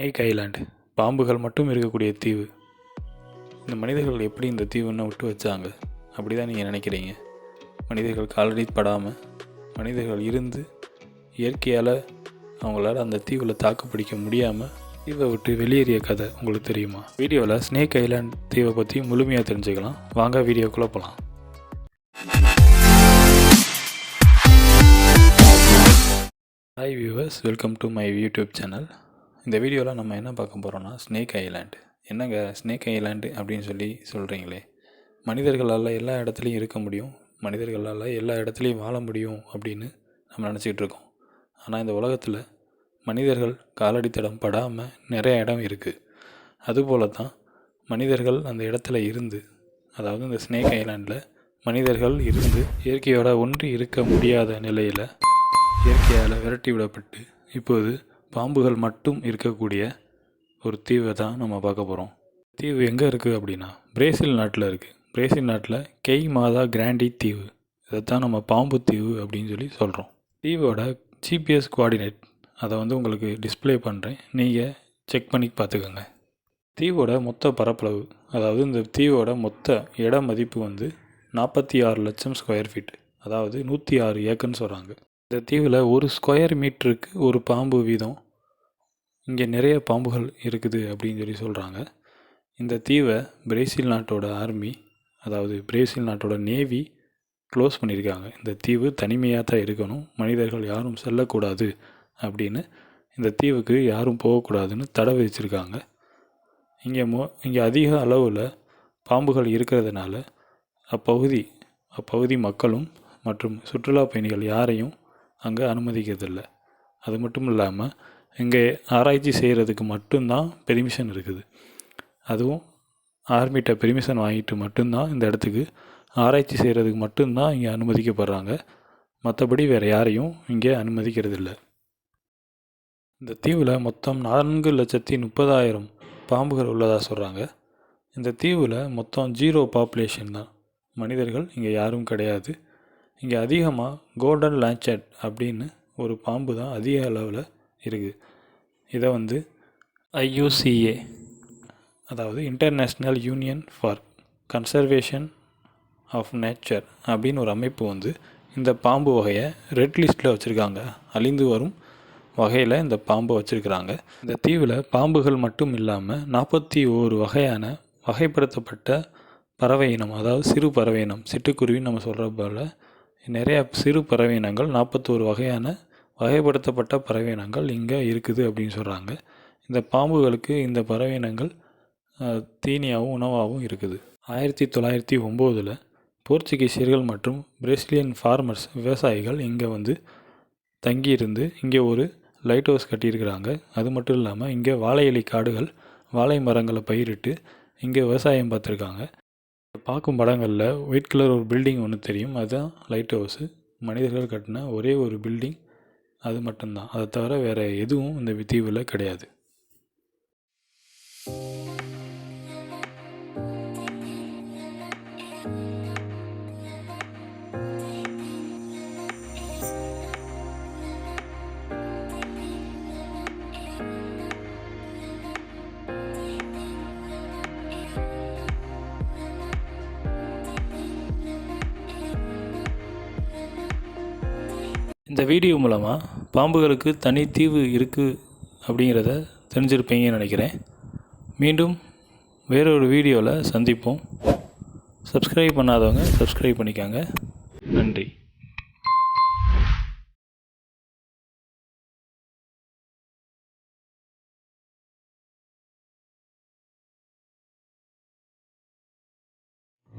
Snake island. பாம்புகள் மட்டும் இருக்கக்கூடிய தீவு. இந்த மனிதர்கள் எப்படி இந்த தீவுன்னு விட்டு வச்சாங்க? அப்படி தான் நீங்கள் நினைக்கிறீங்க? மனிதர்கள் காலடி படாமல் மனிதர்கள் இருந்து இயற்கையால் அவங்களால அந்த தீவில் தாக்கு பிடிக்க முடியாமல் தீவை விட்டு வெளியேறிய கதை உங்களுக்கு தெரியுமா? வீடியோவில் ஸ்னேக் ஐலாண்ட் தீவை பற்றி முழுமையாக தெரிஞ்சுக்கலாம். வாங்க வீடியோக்குள்ளே போகலாம் hi viewers welcome to my YouTube channel இந்த வீடியோவில் நம்ம என்ன பார்க்க போகிறோம்னா ஸ்னேக் ஐலாண்டு என்னங்க ஸ்னேக் ஐலாண்டு அப்படின்னு சொல்லி சொல்கிறீங்களே மனிதர்களால் எல்லா இடத்துலையும் இருக்க முடியும். மனிதர்களால் எல்லா இடத்துலையும் வாழ முடியும் அப்படின்னு நம்ம நினச்சிக்கிட்டு இருக்கோம். ஆனால் இந்த உலகத்தில் மனிதர்கள் காலடி தடம் படாமல் நிறைய இடம் இருக்குது அதுபோல தான் மனிதர்கள் அந்த இடத்துல இருந்து அதாவது இந்த ஸ்னேக் ஐலாண்டில் மனிதர்கள் இருந்து இயற்கையோட ஒன்றி இருக்க முடியாத நிலையில் இயற்கையால் விரட்டி விடப்பட்டு இப்போது பாம்புகள் மட்டும் இருக்கக்கூடிய ஒரு தீவை தான் நம்ம பார்க்க போகிறோம் தீவு எங்கே இருக்குது அப்படின்னா பிரேசில் நாட்டில் இருக்குது பிரேசில் நாட்டில் கெய் மாதா கிராண்டி தீவு. இதைத்தான் நம்ம பாம்பு தீவு அப்படின்னு சொல்லி சொல்கிறோம் தீவோட ஜிபிஎஸ் கோஆர்டினேட் அதை வந்து உங்களுக்கு டிஸ்ப்ளே பண்ணுறேன் நீங்கள் செக் பண்ணி பார்த்துக்கோங்க. தீவோட மொத்த பரப்பளவு அதாவது இந்த தீவோட மொத்த இட மதிப்பு வந்து நாற்பத்தி ஆறு லட்சம் ஸ்கொயர் ஃபீட் அதாவது நூற்றி ஆறு ஏக்கர்னு சொல்கிறாங்க இந்த தீவில் ஒரு ஸ்கொயர் மீட்டருக்கு ஒரு பாம்பு வீதம். இங்கே நிறைய பாம்புகள் இருக்குது அப்படின்னு சொல்லி சொல்கிறாங்க இந்த தீவை பிரேசில் நாட்டோட ஆர்மி அதாவது பிரேசில் நாட்டோட நேவி க்ளோஸ் பண்ணியிருக்காங்க. இந்த தீவு தனிமையாக தான் இருக்கணும். மனிதர்கள் யாரும் செல்லக்கூடாது அப்படின்னு இந்த தீவுக்கு யாரும் போகக்கூடாதுன்னு தடை விதிச்சிருக்காங்க. இங்கே மோ இங்கே அதிக அளவில் பாம்புகள் இருக்கிறதுனால அப்பகுதி அப்பகுதி மக்களும் மற்றும் சுற்றுலா பயணிகள் யாரையும் அங்கே அனுமதிக்கிறதில்ல. அது மட்டும் இல்லாமல் இங்கே ஆராய்ச்சி செய்கிறதுக்கு மட்டும்தான் பெர்மிஷன் இருக்குது. அதுவும் ஆர்மிட்ட பெர்மிஷன் வாங்கிட்டு மட்டும்தான் இந்த இடத்துக்கு ஆராய்ச்சி செய்கிறதுக்கு மட்டும்தான் இங்கே அனுமதிக்கப்படுறாங்க. மற்றபடி வேறு யாரையும் இங்கே அனுமதிக்கிறதில்ல. இந்த தீவில் மொத்தம் நான்கு லட்சத்தி முப்பதாயிரம் பாம்புகள் உள்ளதாக சொல்கிறாங்க இந்த தீவில் மொத்தம் ஜீரோ பாப்புலேஷன் தான். மனிதர்கள் இங்கே யாரும் கிடையாது. இங்கே அதிகமாக கோல்டன் லான்ச்சட் அப்படின்னு ஒரு பாம்பு தான் அதிக அளவில் இருக்குது. இதை வந்து ஐயூசிஏ அதாவது international union for conservation of nature அப்படின்னு ஒரு அமைப்பு வந்து இந்த பாம்பு வகையை ரெட் லிஸ்ட்டில் வச்சுருக்காங்க. அழிந்து வரும் வகையில் இந்த பாம்பை வச்சுருக்கிறாங்க. இந்த தீவில் பாம்புகள் மட்டும் இல்லாமல் நாற்பத்தி ஓரு வகையான வகைப்படுத்தப்பட்ட பறவை இனம் அதாவது சிறு பறவை இனம் சிட்டுக்குருவின்னு நம்ம சொல்கிற போல் நிறைய சிறு பறவை இனங்கள் நாற்பத்தோரு வகையான வகைப்படுத்தப்பட்ட பறவை இனங்கள் இங்கே இருக்குது அப்படின்னு சொல்கிறாங்க இந்த பாம்புகளுக்கு இந்த பறவை இனங்கள் தீனியாகவும் உணவாகவும் இருக்குது. ஆயிரத்தி தொள்ளாயிரத்தி ஒம்போதில் போர்ச்சுகீசியர்கள் மற்றும் பிரேசிலியன் ஃபார்மர்ஸ் விவசாயிகள் இங்கே வந்து தங்கியிருந்து இங்கே ஒரு லைட் ஹவுஸ் கட்டியிருக்கிறாங்க. அது மட்டும் இல்லாமல் இங்கே வாழை இலை காடுகள் வாழை மரங்களை பயிரிட்டு இங்கே விவசாயம் பார்த்துருக்காங்க. பார்க்கும் படங்களில் ஒயிட் கலர் ஒரு பில்டிங் ஒன்று தெரியும். அதுதான் லைட் ஹவுஸு மனிதர்கள் கட்டின ஒரே ஒரு பில்டிங் அது மட்டும்தான். அதை தவிர வேறு எதுவும் இந்த தீவில் கிடையாது. இந்த வீடியோ மூலமாக பாம்புகளுக்கு தனி தீவு இருக்குது அப்படிங்கிறத தெரிஞ்சிருப்பீங்கன்னு நினைக்கிறேன். மீண்டும் வேறொரு வீடியோவில் சந்திப்போம். சப்ஸ்கிரைப் பண்ணாதவங்க சப்ஸ்கிரைப் பண்ணிக்காங்க.